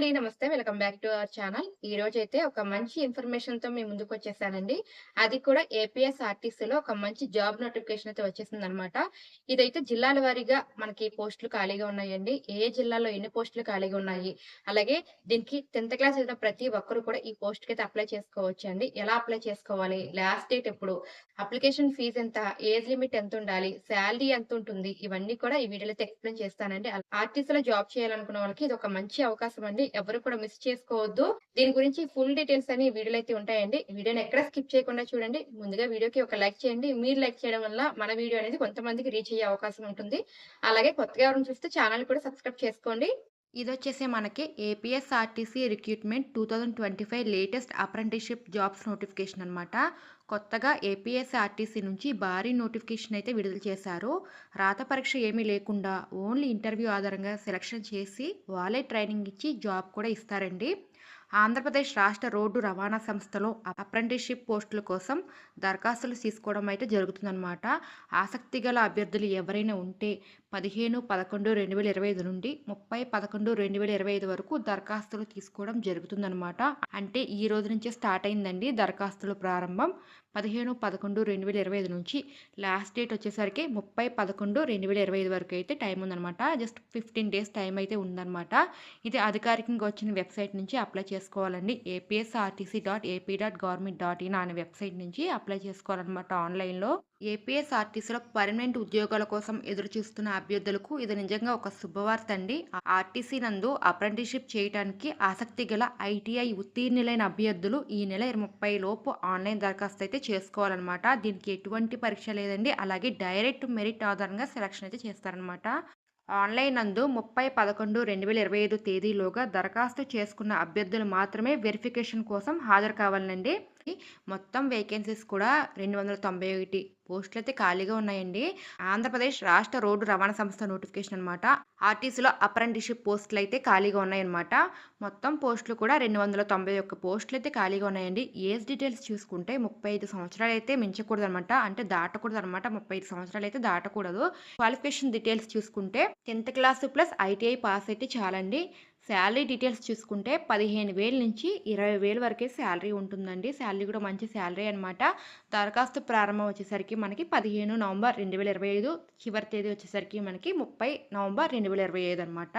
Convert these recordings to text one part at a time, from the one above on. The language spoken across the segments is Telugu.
అండి. నమస్తే. Welcome back to our channel. ఈరోజైతే ఒక మంచి ఇన్ఫర్మేషన్తో మేము మీ ముందుకొచ్చేసానండి. అది కూడా ఏపీఎస్ ఆర్టీసీ లో ఒక మంచి జాబ్ నోటిఫికేషన్ అయితే వచ్చేసింది అనమాట ఇదైతే జిల్లాల వారీగా మనకి పోస్టులు ఖాళీగా ఉన్నాయండి. ఏ ఏ జిల్లాలో ఎన్ని పోస్టులు ఖాళీగా ఉన్నాయి. అలాగే దీనికి 10థ్ క్లాస్ చదివిన ప్రతి ఒక్కరు కూడా ఈ పోస్ట్ పోస్ట్‌కైతే అప్లై చేసుకోవచ్చు అండి ఎలా అప్లై చేసుకోవాలి? లాస్ట్ డేట్ ఎప్పుడు? అప్లికేషన్ ఫీజ్ ఎంత? ఏజ్ లిమిట్ ఎంత ఉండాలి శాలరీ ఎంత ఉంటుంది ఇవన్నీ కూడా ఈ వీడియోలో అయితే ఎక్స్‌ప్లెయిన్ చేస్తానండి. ఆర్టీసీలో జాబ్ చేయాలనుకున్న వాళ్ళకి ఇది ఒక మంచి అవకాశం అండి. ఎవరు కూడా మిస్ చేసుకోవద్దు. దీని గురించి ఫుల్ డీటెయిల్స్ అని వీడియోలు అయితే ఉంటాయండి. వీడియోని ఎక్కడ స్కిప్ చేయకుండా చూడండి. ముందుగా వీడియోకి ఒక లైక్ చేయండి. మీరు లైక్ చేయడం వల్ల మన వీడియో అనేది కొంతమందికి రీచ్ అయ్యే అవకాశం ఉంటుంది. అలాగే కొత్తగా ఎవరైనా చూస్తే ఛానల్ కూడా సబ్స్క్రైబ్ చేసుకోండి. ఇదొచ్చేసి మనకి APSRTC recruitment 2025 latest apprenticeship jobs notification అనమాట. కొత్తగా ఏపీఎస్ఆర్టీసీ నుంచి భారీ నోటిఫికేషన్ అయితే విడుదల చేశారు. రాత పరీక్ష ఏమీ లేకుండా ఓన్లీ ఇంటర్వ్యూ ఆధారంగా సెలక్షన్ చేసి వాళ్ళే ట్రైనింగ్ ఇచ్చి జాబ్ కూడా ఇస్తారండి. ఆంధ్రప్రదేశ్ రాష్ట్ర రోడ్డు రవాణా సంస్థలో అప్రెంటిస్‌షిప్ పోస్టుల కోసం దరఖాస్తులు తీసుకోవడం అయితే జరుగుతుందనమాట. ఆసక్తి గల అభ్యర్థులు ఎవరైనా ఉంటే 15/11/2025 నుండి 30/11/2025 వరకు దరఖాస్తులు తీసుకోవడం జరుగుతుందనమాట. అంటే ఈ రోజు నుంచే స్టార్ట్ అయిందండి దరఖాస్తుల ప్రారంభం. 15/11/2025 నుంచి లాస్ట్ డేట్ వచ్చేసరికి 30/11/2025 వరకు అయితే టైం ఉందనమాట. జస్ట్ 15 డేస్ టైం అయితే ఉందనమాట. ఇది అధికారికంగా వచ్చిన వెబ్‌సైట్ నుంచి అప్లై చేసుకోవాలండి. APSRTC dot AP dot government dot in అనే వెబ్‌సైట్ నుంచి అప్లై చేసుకోవాలనమాట ఆన్‌లైన్‌లో. ఏపీఎస్ఆర్టీసీలో పర్మనెంట్ ఉద్యోగాల కోసం ఎదురుచూస్తున్న అభ్యర్థులకు ఇది నిజంగా ఒక శుభవార్త అండి. ఆర్టీసీ నందు అప్రెంటిషిప్ చేయటానికి ఆసక్తి గల ఐటీఐ ఉత్తీర్ణులైన అభ్యర్థులు ఈ నెల 30 లోపు ఆన్‌లైన్ దరఖాస్తు అయితే చేసుకోవాలనమాట. దీనికి ఎటువంటి పరీక్ష లేదండి. అలాగే డైరెక్ట్ మెరిట్ ఆధారంగా సెలక్షన్ అయితే చేస్తారనమాట. ఆన్‌లైన్ నందు 30/11/2025 తేదీలోగా దరఖాస్తు చేసుకున్న అభ్యర్థులు మాత్రమే వెరిఫికేషన్ కోసం హాజరు కావాలండి. మొత్తం వేకెన్సీస్ కూడా రెండు వందల తొంభై ఒకటి పోస్టులు అయితే ఖాళీగా ఉన్నాయండి. ఆంధ్రప్రదేశ్ రాష్ట్ర రోడ్డు రవాణా సంస్థ నోటిఫికేషన్ అనమాట. ఆర్టీసీలో అప్రెడిషిప్ పోస్టులు అయితే ఖాళీగా ఉన్నాయన్నమాట. మొత్తం పోస్టులు కూడా రెండు వందల తొంభై ఒక పోస్టులు అయితే ఖాళీగా ఉన్నాయండి. ఏజ్ డీటెయిల్స్ చూసుకుంటే ముప్పై ఐదు సంవత్సరాలు అయితే మించకూడదు అనమాట అంటే దాటకూడదనమాట. 35 సంవత్సరాలైతే దాటకూడదు. క్వాలిఫికేషన్ డీటెయిల్స్ చూసుకుంటే 10థ్ క్లాస్ ప్లస్ ఐటీఐ పాస్ అయితే చాలండి. శాలరీ డీటెయిల్స్ చూసుకుంటే 15,000 నుంచి ఇరవై వేల వరకే శాలరీ ఉంటుందండి. శాలరీ కూడా మంచి శాలరీ అనమాట. దరఖాస్తు ప్రారంభం వచ్చేసరికి మనకి 15 నవంబర్ 2025 చివరి తేదీ వచ్చేసరికి మనకి 30 నవంబర్ 2025 అనమాట.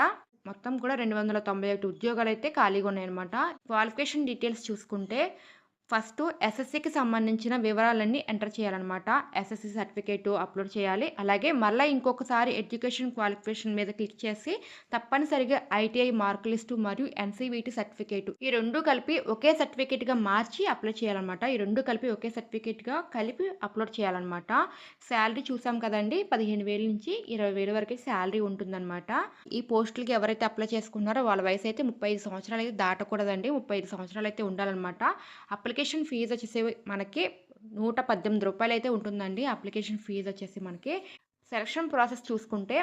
మొత్తం కూడా రెండు వందల తొంభై ఒకటి ఉద్యోగాలు అయితే ఖాళీగా ఉన్నాయన్నమాట. క్వాలిఫికేషన్ డీటెయిల్స్ చూసుకుంటే ఫస్ట్ ఎస్ఎస్సీకి సంబంధించిన వివరాలన్నీ ఎంటర్ చేయాలనమాట. ఎస్ఎస్సీ సర్టిఫికేట్ అప్లోడ్ చేయాలి. అలాగే మళ్ళీ ఇంకొకసారి ఎడ్యుకేషన్ క్వాలిఫికేషన్ మీద క్లిక్ చేసి తప్పనిసరిగా ఐటీఐ మార్క్ లిస్టు మరియు ఎన్సీవీటీ సర్టిఫికేట్ ఈ రెండు కలిపి ఒకే సర్టిఫికేట్‌గా మార్చి అప్లై చేయాలన్నమాట ఈ రెండు కలిపి ఒకే సర్టిఫికేట్‌గా కలిపి అప్లోడ్ చేయాలనమాట. శాలరీ చూసాం కదండీ! 15,000 నుంచి 20,000 వరకే సాలరీ ఉంటుందనమాట. ఈ పోస్టులకి ఎవరైతే అప్లై చేసుకున్నారో వాళ్ళ వయసు అయితే 35 సంవత్సరాలు అయితే దాటకూడదండి. 35 సంవత్సరాలు అయితే ఉండాలన్నమాట అప్లికేషన్ అప్లికేషన్ ఫీజు వచ్చేసి మనకి నూట పద్దెనిమిది రూపాయలు అయితే ఉంటుందండి. అప్లికేషన్ ఫీజు వచ్చేసి మనకి. సెలక్షన్ ప్రాసెస్ చూసుకుంటే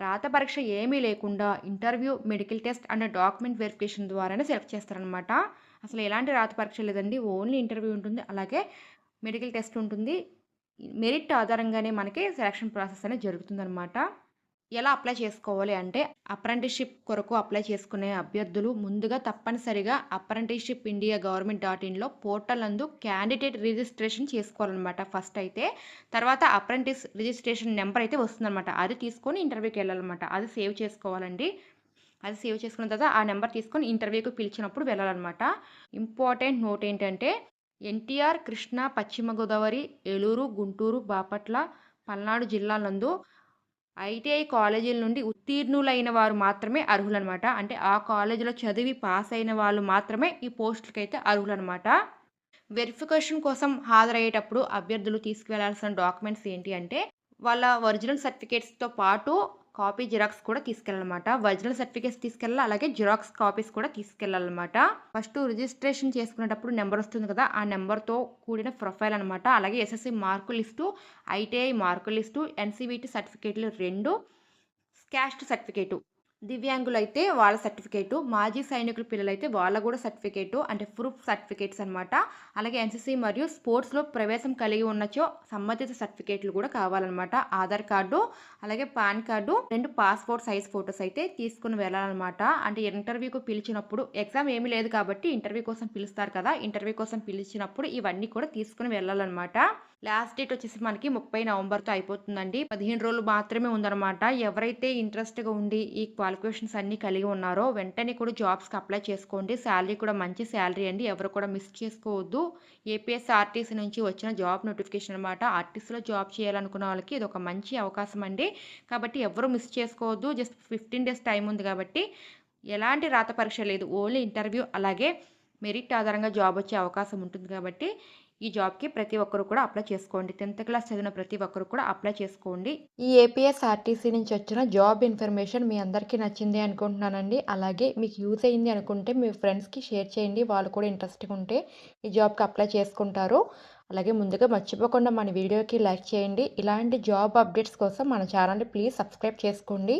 రాత పరీక్ష ఏమీ లేకుండా interview, medical test and document verification ద్వారానే సెలెక్ట్ చేస్తారనమాట. అసలు ఎలాంటి రాత పరీక్ష లేదండి. ఓన్లీ ఇంటర్వ్యూ ఉంటుంది. అలాగే మెడికల్ టెస్ట్ ఉంటుంది. మెరిట్ ఆధారంగానే మనకి సెలక్షన్ ప్రాసెస్ అనేది జరుగుతుందనమాట. ఎలా అప్లై చేసుకోవాలి అంటే అప్రెంటిస్‌షిప్ కొరకు అప్లై చేసుకునే అభ్యర్థులు ముందుగా తప్పనిసరిగా అప్రెంటిస్‌షిప్ ఇండియా గవర్నమెంట్ డాట్ ఇన్‌లో పోర్టల్ నందు క్యాండిడేట్ రిజిస్ట్రేషన్ చేసుకోవాలనమాట ఫస్ట్ అయితే. తర్వాత అప్రెంటిస్ రిజిస్ట్రేషన్ నెంబర్ అయితే వస్తుందనమాట. అది తీసుకొని ఇంటర్వ్యూకి వెళ్ళాలనమాట. అది సేవ్ చేసుకోవాలండి. అది సేవ్ చేసుకున్న తర్వాత ఆ నెంబర్ తీసుకొని ఇంటర్వ్యూకి పిలిచినప్పుడు వెళ్ళాలనమాట. ఇంపార్టెంట్ నోట్ ఏంటంటే ఎన్టీఆర్, కృష్ణా, పశ్చిమ గోదావరి, ఏలూరు, గుంటూరు, బాపట్ల, పల్నాడు జిల్లాలందు ఐటీఐ కాలేజీల నుండి ఉత్తీర్ణులైన వారు మాత్రమే అర్హులనమాట. అంటే ఆ కాలేజీలో చదివి పాస్ అయిన వాళ్ళు మాత్రమే ఈ పోస్టులకైతే అర్హులనమాట. వెరిఫికేషన్ కోసం హాజరయ్యేటప్పుడు అభ్యర్థులు తీసుకువెళ్ళాల్సిన డాక్యుమెంట్స్ ఏంటి అంటే వాళ్ళ ఒరిజినల్ సర్టిఫికేట్స్‌తో పాటు కాపీ జిరాక్స్ కూడా తీసుకెళ్ళాలన్నమాట ఒరిజినల్ సర్టిఫికేట్స్ తీసుకెళ్ళాలి. అలాగే జిరాక్స్ కాపీస్ కూడా తీసుకెళ్ళాలనమాట. ఫస్ట్ రిజిస్ట్రేషన్ చేసుకునేటప్పుడు నెంబర్ వస్తుంది కదా! ఆ నెంబర్‌తో కూడిన ప్రొఫైల్ అనమాట. అలాగే SSC mark list, ITI mark list, NCVT సర్టిఫికేట్లు రెండు క్యాస్ట్ సర్టిఫికేటు దివ్యాంగులైతే వాళ్ళ సర్టిఫికేటు మాజీ సైనికుల పిల్లలైతే వాళ్ళ కూడా సర్టిఫికేటు అంటే ప్రూఫ్ సర్టిఫికేట్స్ అనమాట అలాగే ఎన్సీసీ మరియు స్పోర్ట్స్లో ప్రవేశం కలిగి ఉన్నచో సంబంధిత సర్టిఫికేట్లు కూడా కావాలన్నమాట. ఆధార్ కార్డు అలాగే పాన్ కార్డు రెండు పాస్పోర్ట్ సైజ్ ఫొటోస్ అయితే తీసుకుని వెళ్ళాలన్నమాట. అంటే ఇంటర్వ్యూకు పిలిచినప్పుడు ఎగ్జామ్ ఏమీ లేదు కాబట్టి ఇంటర్వ్యూ కోసం పిలుస్తారు కదా ఇంటర్వ్యూ కోసం పిలిచినప్పుడు ఇవన్నీ కూడా తీసుకుని వెళ్ళాలన్నమాట. లాస్ట్ డేట్ వచ్చేసి మనకి ముప్పై నవంబర్తో అయిపోతుందండి. పదిహేను రోజులు మాత్రమే ఉందన్నమాట. ఎవరైతే ఇంట్రెస్ట్గా ఉండి ఈ క్వాలిఫికేషన్స్ అన్నీ కలిగి ఉన్నారో వెంటనే కూడా జాబ్స్కి అప్లై చేసుకోండి. శాలరీ కూడా మంచి శాలరీ అండి. ఎవరు కూడా మిస్ చేసుకోవద్దు. ఏపీఎస్ఆర్టీసీ నుంచి వచ్చిన జాబ్ నోటిఫికేషన్ అనమాట ఆర్టీసీలో జాబ్ చేయాలనుకున్న వాళ్ళకి ఇది ఒక మంచి అవకాశం అండి. కాబట్టి ఎవరు మిస్ చేసుకోవద్దు. జస్ట్ ఫిఫ్టీన్ డేస్ టైం ఉంది కాబట్టి ఎలాంటి రాత పరీక్ష లేదు. ఓన్లీ ఇంటర్వ్యూ అలాగే మెరిట్ ఆధారంగా జాబ్ వచ్చే అవకాశం ఉంటుంది కాబట్టి ఈ జాబ్కి ప్రతి ఒక్కరు కూడా అప్లై చేసుకోండి. టెన్త్ క్లాస్ చదివిన ప్రతి ఒక్కరు కూడా అప్లై చేసుకోండి. ఈ ఏపీఎస్ఆర్టీసీ నుంచి వచ్చిన జాబ్ ఇన్ఫర్మేషన్ మీ అందరికీ నచ్చింది అనుకుంటున్నానండి. అలాగే మీకు యూజ్ అయింది అనుకుంటే మీ ఫ్రెండ్స్కి షేర్ చేయండి. వాళ్ళు కూడా ఇంట్రెస్ట్గా ఉంటే ఈ జాబ్కి అప్లై చేసుకుంటారు. అలాగే ముందుగా మర్చిపోకుండా మన వీడియోకి లైక్ చేయండి. ఇలాంటి జాబ్ అప్డేట్స్ కోసం మన ఛానల్ని ప్లీజ్ సబ్స్క్రైబ్ చేసుకోండి.